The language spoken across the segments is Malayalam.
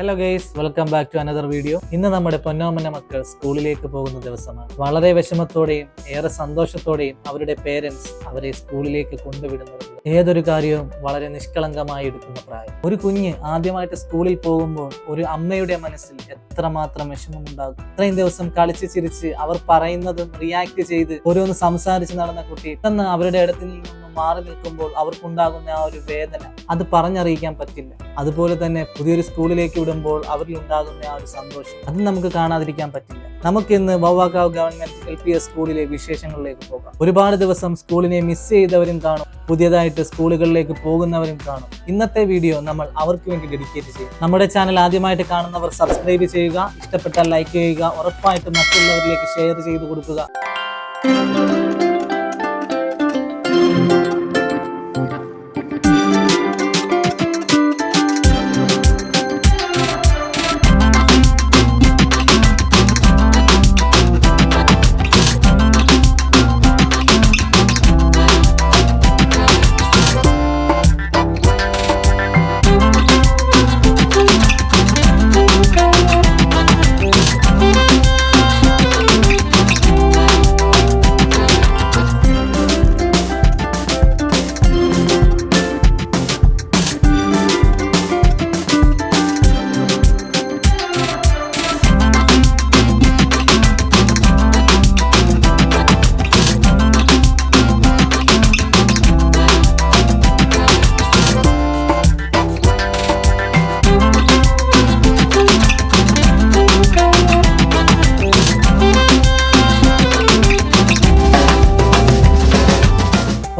Hello guys welcome back to another video ഇന്ന് നമ്മുടെ പൊന്നോമന മക്കൾ സ്കൂളിലേക്ക് പോകുന്ന ദിവസമാണ്. വളരെ വിഷമത്തോടെയും ഏറെ സന്തോഷത്തോടെയും അവരുടെ പേരൻസ് അവരെ സ്കൂളിലേക്ക് കൊണ്ടുവിടുന്നത് ഏതൊരു കാര്യവും വളരെ നിഷ്കളങ്കമായി എടുക്കുന്ന പ്രായം. ഒരു കുഞ്ഞ് ആദ്യമായിട്ട് സ്കൂളിൽ പോകുമ്പോൾ ഒരു അമ്മയുടെ മനസ്സിൽ എത്രമാത്രം വിഷമമുണ്ടാകും ഇത്രയും ദിവസം കളിച്ച് ചിരിച്ച് അവർ പറയുന്നതും റിയാക്ട് ചെയ്ത് ഓരോന്ന് സംസാരിച്ച് നടന്ന കുട്ടി പെട്ടെന്ന് അവരുടെ ഇടത്തിൽ നിന്നും മാറി നിൽക്കുമ്പോൾ അവർക്കുണ്ടാകുന്ന ആ ഒരു വേദന അത് പറഞ്ഞറിയിക്കാൻ പറ്റില്ല. അതുപോലെ തന്നെ പുതിയൊരു സ്കൂളിലേക്ക് വിടുമ്പോൾ അവരിൽ ഉണ്ടാകുന്ന ആ ഒരു സന്തോഷം അത് നമുക്ക് കാണാതിരിക്കാൻ പറ്റില്ല. നമുക്കിന്ന് Vavvakkavu government L P S സ്കൂളിലെ വിശേഷങ്ങളിലേക്ക് പോകാം. ഒരുപാട് ദിവസം സ്കൂളിനെ മിസ് ചെയ്തവരും കാണും പുതിയതായിട്ട് സ്കൂളുകളിലേക്ക് പോകുന്നവരും കാണും. ഇന്നത്തെ വീഡിയോ നമ്മൾ അവർക്ക് വേണ്ടി ഡെഡിക്കേറ്റ് ചെയ്യും. നമ്മുടെ ചാനൽ ആദ്യമായിട്ട് കാണുന്നവർ സബ്സ്ക്രൈബ് ചെയ്യുക ഇഷ്ടപ്പെട്ടാൽ ലൈക്ക് ചെയ്യുക ഉറപ്പായിട്ടും മറ്റുള്ളവരിലേക്ക് ഷെയർ ചെയ്ത് കൊടുക്കുക.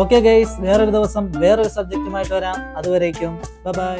ഓക്കെ ഗൈസ് വേറൊരു ദിവസം വേറൊരു സബ്ജക്റ്റുമായിട്ട് വരാം. അതുവരേക്കും. ബൈ